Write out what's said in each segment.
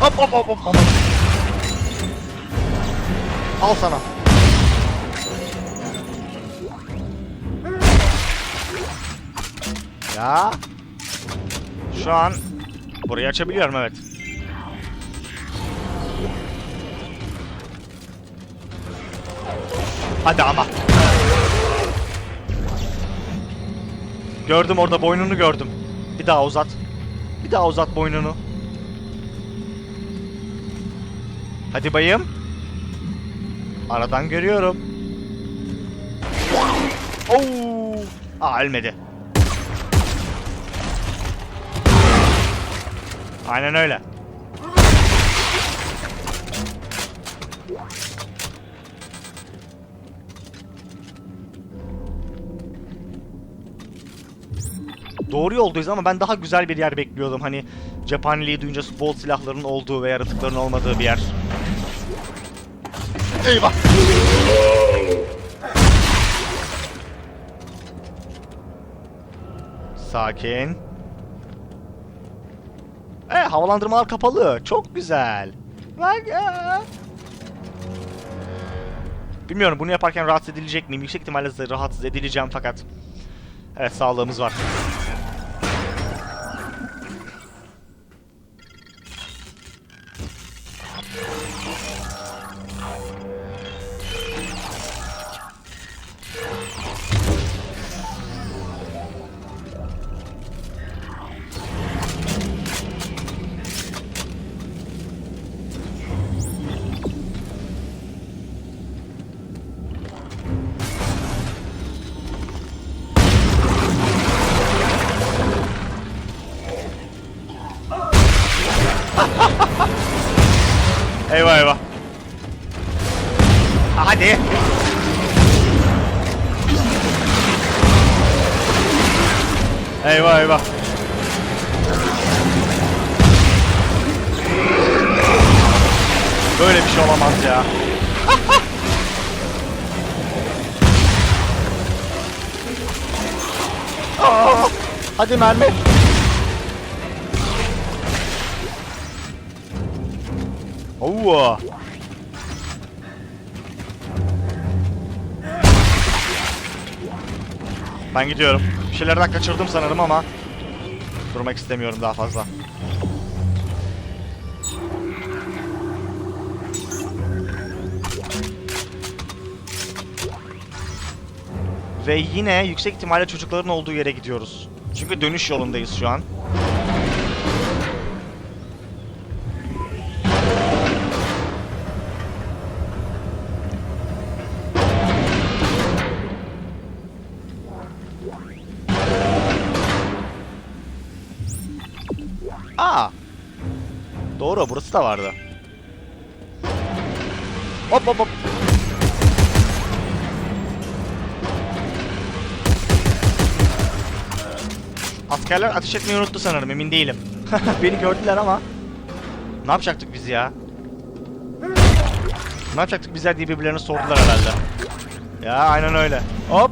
Hop hop hop hop. Al sana. Ya. Şu an burayı açabiliyorum evet. Hadi ama. Gördüm orada boynunu gördüm. Bir daha uzat. Bir daha uzat boynunu. Hadi bayım. Aradan görüyorum. Oo! Aa ölmedi. Aynen öyle. Doğru yoldayız ama ben daha güzel bir yer bekliyordum. Hani cephaneliği duyunca bol silahların olduğu ve yaratıkların olmadığı bir yer. Eyvah. Sakin. E havalandırmalar kapalı. Çok güzel. Bilmiyorum bunu yaparken rahatsız edilecek miyim? Yüksek ihtimalle rahatsız edileceğim fakat. Evet sağlığımız var. Eyvah eyvah. Ha, Hadi. Eyvah eyvah. Böyle bir şey olamaz ya. Hadi mermi. Oo. Ben gidiyorum. Bir şeylerden kaçırdım sanırım ama durmak istemiyorum daha fazla. Ve yine yüksek ihtimalle çocukların olduğu yere gidiyoruz. Çünkü dönüş yolundayız şu an. Doğru burası da vardı. Hop hop hop. Askerler ateş etmeyi unuttu sanırım emin değilim. Beni gördüler ama. Ne yapacaktık biz ya? Ne yapacaktık bizler diye birbirlerine sordular herhalde. Ya aynen öyle. Hop.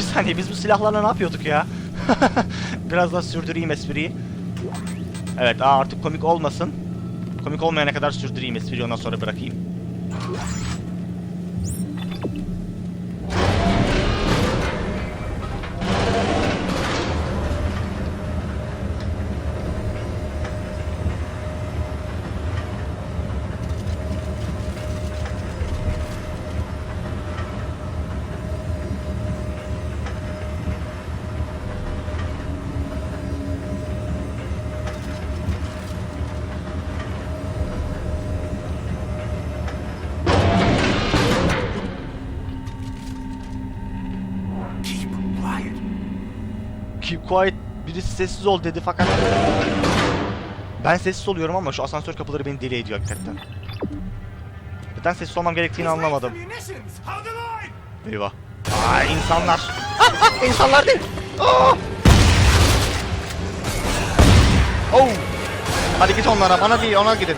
Bir saniye biz bu silahlarla ne yapıyorduk ya? Biraz daha sürdüreyim espriyi. Evet aa, artık komik olmasın. Komik olmayana kadar sürdüreyim espriyi ondan sonra bırakayım. Quiet birisi sessiz ol dedi fakat ben sessiz oluyorum ama şu asansör kapıları beni deli ediyor hakikaten. Neden sessiz olmam gerektiğini anlamadım. Eyvah. Aa insanlar. insanlar değil. Aa! Oh. Hadi git onlara bana değil ona gidin.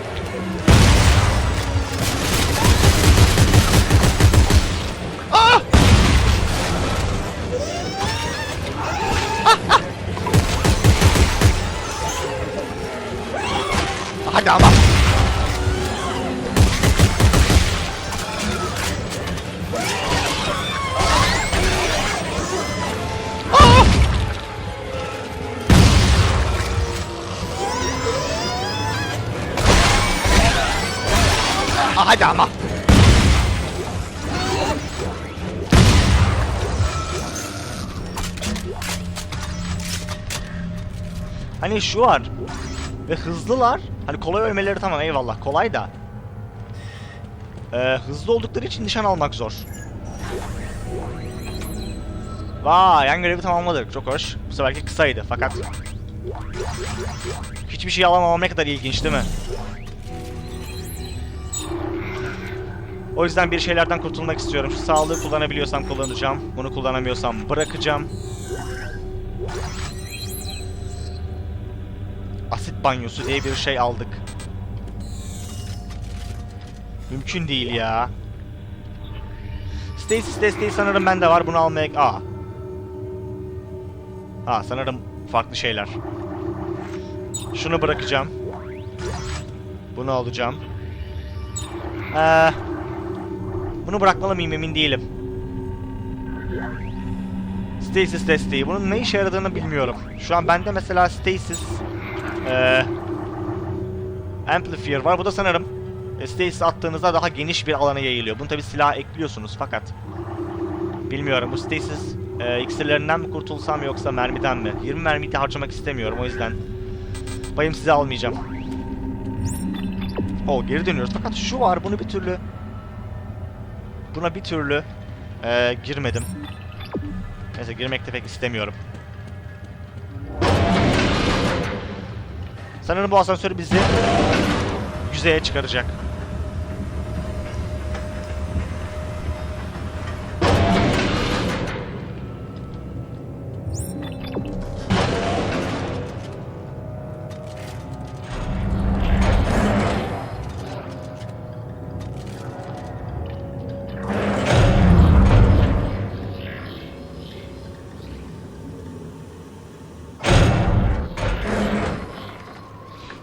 Hadi ama. Aa! Hadi ama. Hani şu var. Ve hızlılar Hani kolay ölmeleri tamam eyvallah. Kolay da. Ee, hızlı oldukları için nişan almak zor. Vay yan görevi tamamladık. Çok hoş. Bu seferki kısaydı fakat. Hiçbir şey alamamam ne kadar ilginç değil mi? O yüzden bir şeylerden kurtulmak istiyorum. Şu sağlığı kullanabiliyorsam kullanacağım. Bunu kullanamıyorsam bırakacağım. Asit banyosu diye bir şey aldık. Mümkün değil ya. Stasis desteği sanırım bende var. Bunu almaya... Aa. Aa sanırım farklı şeyler. Şunu bırakacağım. Bunu alacağım. Ee, bunu bırakmalı mıyım emin değilim. Stasis desteği. Bunun ne işe yaradığını bilmiyorum. Şu an bende mesela Stasis ee, Amplifier var. Bu da sanırım e, Stasis attığınızda daha geniş bir alana yayılıyor. Bunu tabi silaha ekliyorsunuz fakat bilmiyorum bu Stasis e, iksirlerinden mi kurtulsam yoksa mermiden mi? 20 mermiyi harcamak istemiyorum o yüzden bayım size almayacağım. O geri dönüyoruz fakat şu var bunu bir türlü buna bir türlü e, girmedim. Neyse girmek de pek istemiyorum. Sanırım bu asansör bizi yüzeye çıkaracak.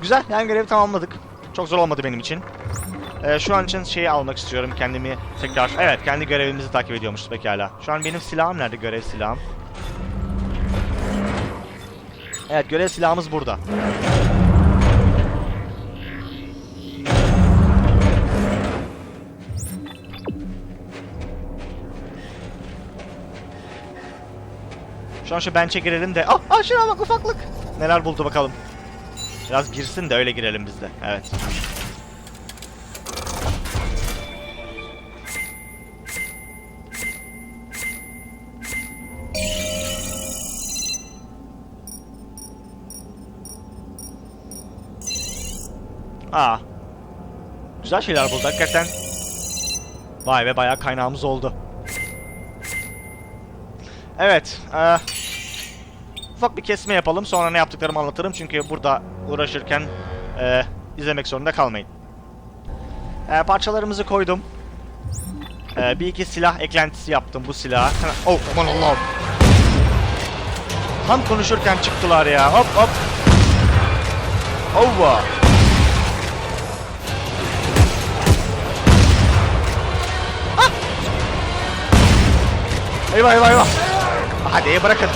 Güzel, yani görevi tamamladık. Çok zor olmadı benim için. Ee, şu an için şeyi almak istiyorum kendimi tekrar. Evet, kendi görevimizi takip ediyormuşuz pekala. Şu an benim silahım nerede görev silahım? Evet, görev silahımız burada. Şu an şu bench'e girelim de... Ah, ah şuna bak ufaklık. Neler buldu bakalım. Biraz girsin de öyle girelim biz de. Evet. Aa. Güzel şeyler bulduk hakikaten. Vay be bayağı kaynağımız oldu. Evet. eee, ufak bir kesme yapalım. Sonra ne yaptıklarımı anlatırım. Çünkü burada uğraşırken eee, izlemek zorunda kalmayın. Eee, parçalarımızı koydum. Eee, bir iki silah eklentisi yaptım bu silaha. Oh aman Allah'ım. Tam konuşurken çıktılar ya. Hop hop. Ova. Ah! Eyvah eyvah eyvah. Hadi bırakın.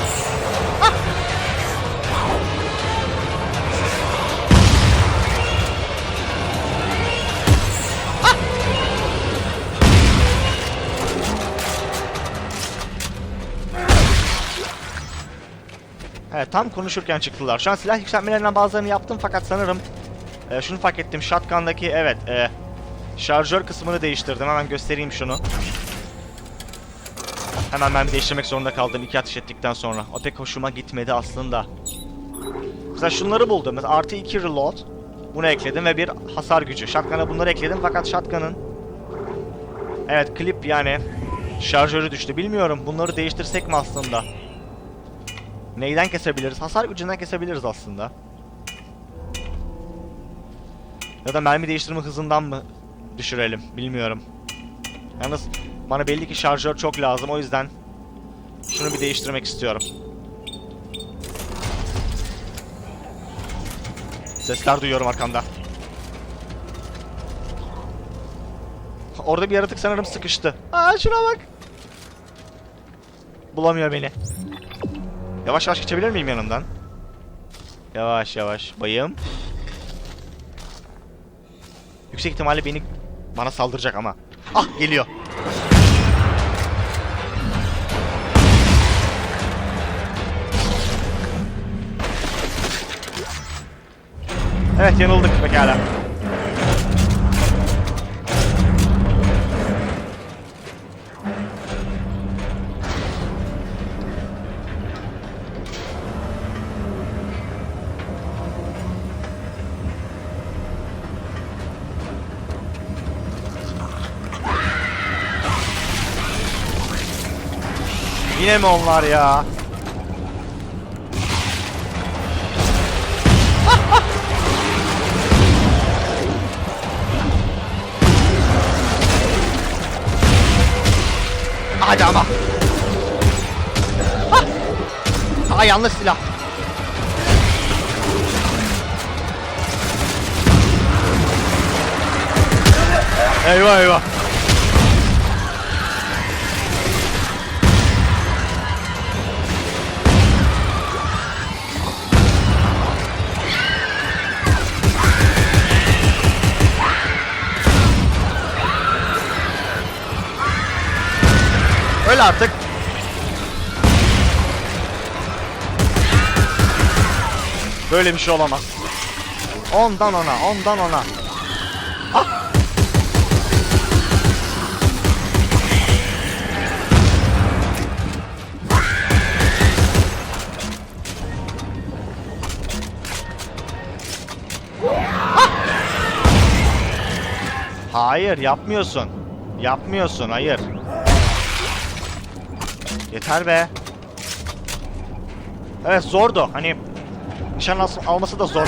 Evet tam konuşurken çıktılar. Şu an silah yükseltmelerinden bazılarını yaptım fakat sanırım e, şunu fark ettim. Shotgun'daki evet e, şarjör kısmını değiştirdim. Hemen göstereyim şunu. Hemen ben değiştirmek zorunda kaldım iki atış ettikten sonra. O pek hoşuma gitmedi aslında. Mesela şunları buldum. Mesela artı 2 reload. Bunu ekledim ve bir hasar gücü. Shotgun'a bunları ekledim fakat Shotgun'ın Evet klip yani şarjörü düştü. Bilmiyorum bunları değiştirsek mi aslında? Neyden kesebiliriz? Hasar gücünden kesebiliriz aslında. Ya da mermi değiştirme hızından mı düşürelim? Bilmiyorum. Yalnız bana belli ki şarjör çok lazım. O yüzden şunu bir değiştirmek istiyorum. Sesler duyuyorum arkamda. Orada bir yaratık sanırım sıkıştı. Aa şuna bak. Bulamıyor beni. Yavaş yavaş geçebilir miyim yanından? Yavaş yavaş. Bayım. Yüksek ihtimalle beni Bana saldıracak ama. Ah geliyor. Evet yanıldık pekala. Yine mi onlar ya? Hadi ama. Aa yanlış silah. Eyvah eyvah. Artık. Böyle bir şey olamaz. Ondan ona, ondan ona. Ah! Hayır, yapmıyorsun. Yapmıyorsun, hayır. Yeter be. Evet zordu. Hani nişan al- alması da zor.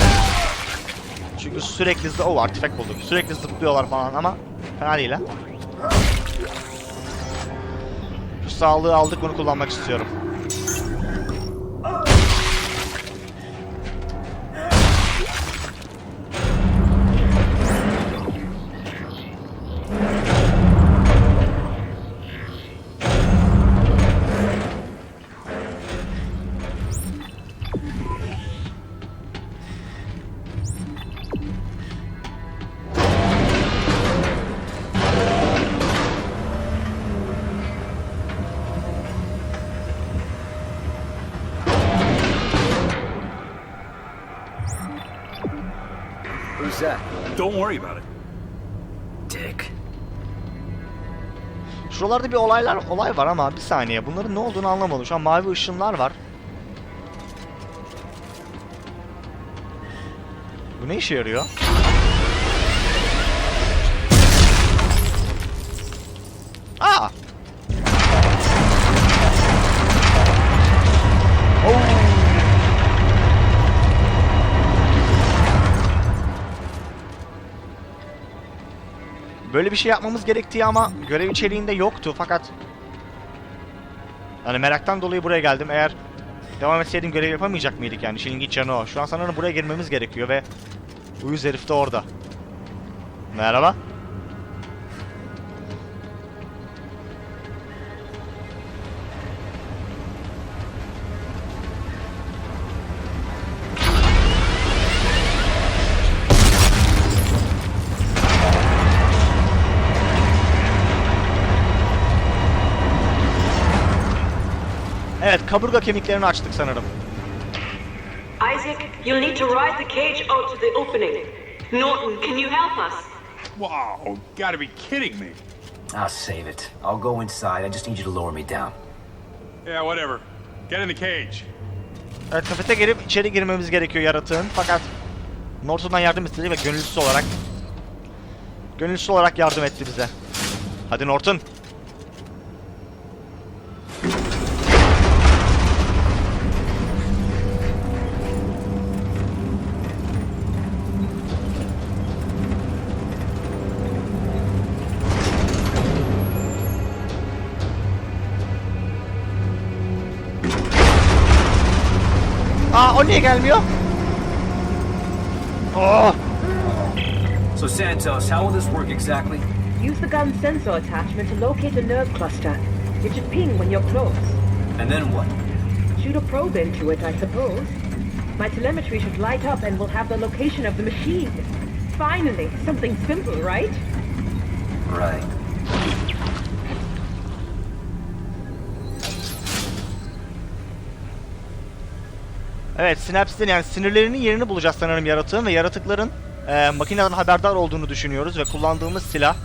Çünkü sürekli zı... Oh artifak bulduk. Sürekli zıplıyorlar falan ama fena değil ha. Şu sağlığı aldık bunu kullanmak istiyorum. Don't worry about it. Dick. Şuralarda bir olaylar olay var ama bir saniye. Bunların ne olduğunu anlamadım. Şu an mavi ışınlar var. Bu ne işe yarıyor? Böyle bir şey yapmamız gerektiği ama görev içeriğinde yoktu fakat yani meraktan dolayı buraya geldim. Eğer devam etseydim görev yapamayacak mıydık yani? İşin ilginç yanı o. Şu an sanırım buraya girmemiz gerekiyor ve uyuz herif de orada. Merhaba. Evet, kaburga kemiklerini açtık sanırım. Isaac, you'll need to ride the cage out to the opening. Norton, can you help us? Wow, gotta be kidding me. I'll save it. I'll go inside. I just need you to lower me down. Yeah, whatever. Get in the cage. Evet, kafete girip içeri girmemiz gerekiyor yaratığın. Fakat Norton'dan yardım istedi ve gönüllüsü olarak gönüllüsü olarak yardım etti bize. Hadi Norton. Aa o niye gelmiyor? Oh! So, Santos, how will this work exactly? Use the gun sensor attachment to locate a nerve cluster. It should ping when you're close. And then what? Shoot a probe into it, I suppose. My telemetry should light up and we'll have the location of the machine. Finally, something simple, right? Right. Evet sinapslerin yani sinirlerinin yerini bulacağız sanırım yaratığın ve yaratıkların e, makineden haberdar olduğunu düşünüyoruz ve kullandığımız silah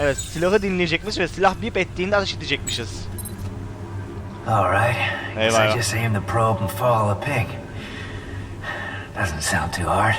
Evet silahı dinleyecekmiş ve silah bip ettiğinde ateş edecekmişiz. All right. Guess Eyvallah. I just aim the probe and follow the pig. Doesn't sound too hard.